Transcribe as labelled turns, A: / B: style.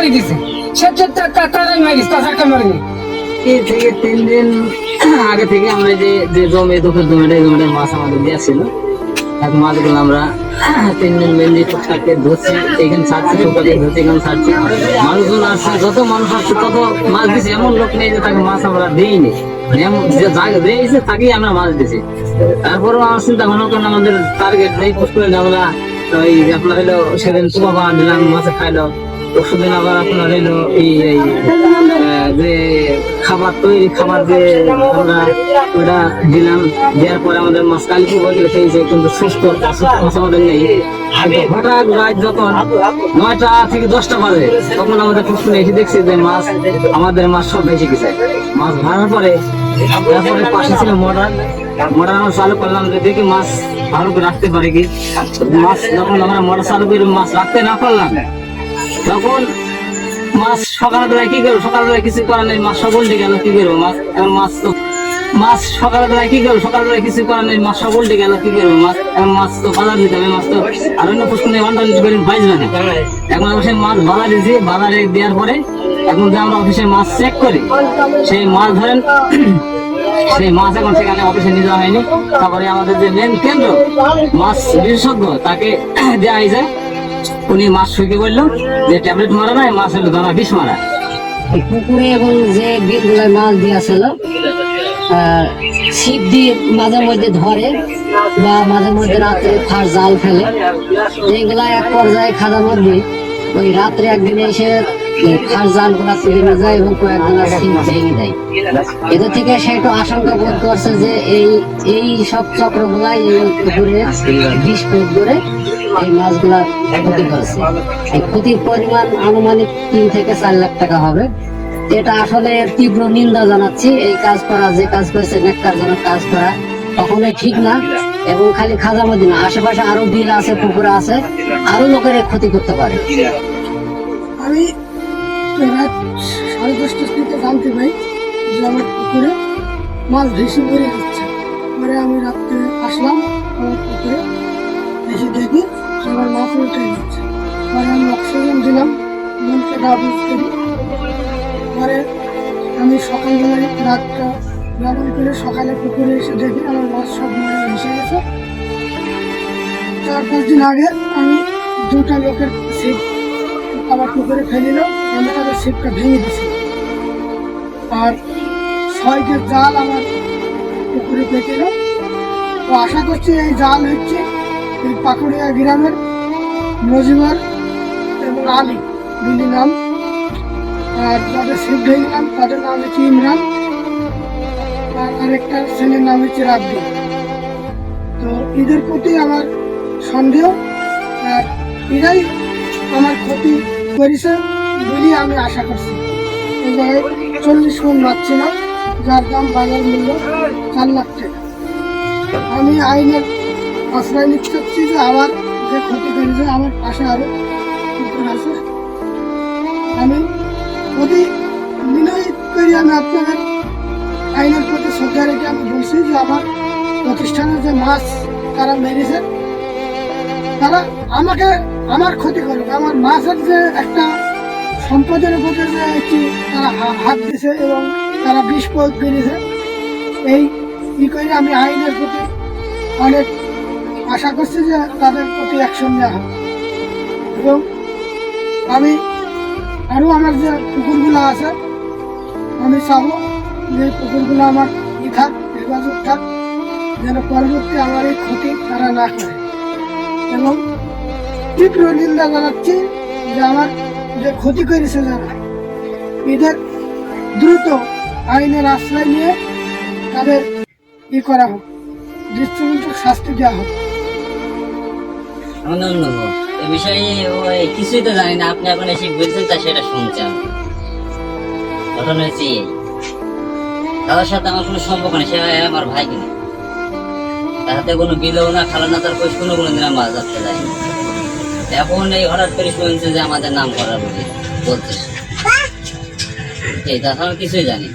A: মারি দিছে। সে তারাই মারিস তাছাড়া মারিনি।
B: এই থেকে তিন দিন, আগে থেকে আমরা যে জমিটা মাছ আমাদের দেওয়া ছিল। আমরা ধরছি ছাড়ছি মানুষজন আসছে, যত মানুষ আসছে, তত মাছ দিছি। এমন লোক নেই যে তাকে মাছ আমরা দিইনি। এমন আমরা মাছ তারপরেও আমার চিন্তা করেন আমাদের টার্গেট নেই। পোস্ট করে আমরা ওই আপনার সেদিন সুবা দিলাম, মাছে খাইলো। পরশুদিন আবার আপনার হলো এই যে খাবার তৈরি খাবার যে আমরা ওটা দিলাম, দেওয়ার পরে আমাদের মাছ কালিপুর হয়ে গেলে খেয়েছে কিন্তু সুস্থ মাছ আমাদের নেই। হঠাৎ রাত যখন নয়টা থেকে দশটা বাজে, তখন আমাদের পুষ্পনে এসে দেখছি যে মাছ আমাদের মাছ সব বেশি গেছে। মাছ ভাড়ার পরে তারপরে পাশে ছিল মোটর মোটর আমরা চালু করলাম যে দেখি মাছ ভালো করে রাখতে পারে কি? মাছ যখন আমরা মোটর চালু করে, মাছ রাখতে না পারলাম। তখন মাছ সকালবেলায় কি করব? সকালবেলায় কিছু করার নেই। মাছ সব উল্টে গেল, কি করব? মাছ এখন মাছ তো মাছ সকালবেলায় কি করব? সকালবেলায় কিছু করার নেই। মাছ সব উল্টে গেল, কি করব? মাছ এখন মাছ তো বাজার দিতে হবে, মাছ তো আর অন্য প্রশ্ন নেই ওয়ান করে পাইবে না এখন সেই মাছ বাজার দিয়েছি। বাজারে দেওয়ার পরে এখন যে আমরা অফিসে মাছ চেক করি, সেই মাছ ধরেন সেই মাছ এখন সেখানে অফিসে নিয়ে যাওয়া হয়নি। তারপরে আমাদের যে মেন কেন্দ্র, মাছ বিশেষজ্ঞ, তাকে দেওয়া হয়েছে। উনি মাছ শুকে বলল যে ট্যাবলেট মারা নাই, মাছ হলো দানা, বিষ মারা।
C: পুকুরে এবং যে বিলগুলোয় মাছ দিয়েছিল ছিপ দিয়ে মাঝে মধ্যে ধরে বা মাঝে মধ্যে রাত্রে ফার জাল ফেলে। এইগুলা এক পর্যায়ে খাদা মধ্যে ওই রাত্রে একদিন এসে ফারগুলা তুলে নিয়ে যায় এবং কয়েকদিন ছিপ ভেঙে দেয়। এদের থেকে সে একটু আশঙ্কা বোধ করছে যে এই এই সব চক্রগুলাই এই পুকুরে বিষ প্রয়োগ করে এই মাছগুলা ক্ষতি করেছে। এই ক্ষতির পরিমাণ আনুমানিক তিন থেকে চার লাখ টাকা হবে। এটা আসলে তীব্র নিন্দা জানাচ্ছি। এই কাজ করা, যে কাজ করেছে, নেককারজনক কাজ করা কখনোই ঠিক না। এবং খালি খাজামতি না, আশেপাশে আরও বিল আছে, পুকুর আছে, আরও লোকের ক্ষতি করতে পারে।
D: আমি রাত সাড়ে দশটার জানতে পাই যে আমার পুকুরে মাছ ভেসে মরে যাচ্ছে। পরে আমি রাত্রে আসলাম আমার পুকুরে, এসে দেখি আমার মাছ উল্টে যাচ্ছে পরে আমি অক্সিজেন দিলাম, মনকে ডাবল করি। পরে আমি সকালবেলায় রাতটা ব্যবহার করে সকালে পুকুরে এসে দেখি আমার মাছ সব মরে ভেসে গেছে। চার পাঁচ দিন আগে আমি দুটা লোকের ছিপ আমার পুকুরে ফেলিল আমি তাদের ছিপটা ভেঙে দিছি আর ছয়টা জাল আমার পুকুরে পেছিল তো আশা করছি এই জাল হচ্ছে এই পাকুড়িয়া গ্রামের মজিবর এবং আলী দুটি নাম। আর যাদের ছিপ ভেঙেলাম তাদের নাম হচ্ছে ইমরান। আর আরেকটা ছেলের নাম হচ্ছে রাব্বি। তো এদের প্রতি আমার সন্দেহ, আর এরাই আমার ক্ষতি করেছে বলে আমি আশা করছি। জায়গায় চল্লিশ মন মাছ না, যার দাম বাজার মূল্য চার লাখ টাকা। আমি আইনের আশ্রয় নিতে চাচ্ছি যে আমার যে ক্ষতি করেছে, আমার পাশে আরও আছে। আমি প্রতি বিনয় করি আমি আপনাদের আইনের প্রতি শ্রদ্ধা রেখে আমি বলছি যে আমার প্রতিষ্ঠানে যে মাছ তারা মেরেছে, তারা আমাকে আমার ক্ষতি করুক। আমার মাছের যে একটা সম্পদের উপরে যে একটি তারা হাত দিছে এবং তারা বিষ প্রয়োগ করেছে, এই ই করে আমি আইনের প্রতি অনেক আশা করছি যে তাদের প্রতি অ্যাকশন নেওয়া হবে এবং আমি আরও আমার যে পুকুরগুলো আছে, আমি চাবো যে পুকুরগুলো আমার ই থাক হেফাজত থাক, যেন পরবর্তী আমার এই ক্ষতি তারা না করে। এবং তীব্র নিন্দা জানাচ্ছি যে আমার যে ক্ষতি করেছে যারা, এদের দ্রুত আইনের আশ্রয় নিয়ে তাদের ই করা হোক, দৃষ্টিমূলক শাস্তি দেওয়া হোক।
E: এ বিষয়ে কিছুই তো জানি না, আপনি এখন এসে বলছেন তা সেটা শুনছি আমি ঘটনা এই। দাদার সাথে আমার কোনো সম্পর্ক নেই, সে আমার ভাই কিনা তার হাতে কোনো বিলেও না খালা না, তার কোষ কোনো কোনো দিন মাছ ধরতে যায়নি এখন এই হঠাৎ করে শুনছে যে আমাদের নাম করার বলে বলছে এই তাছাড়া কিছুই জানি।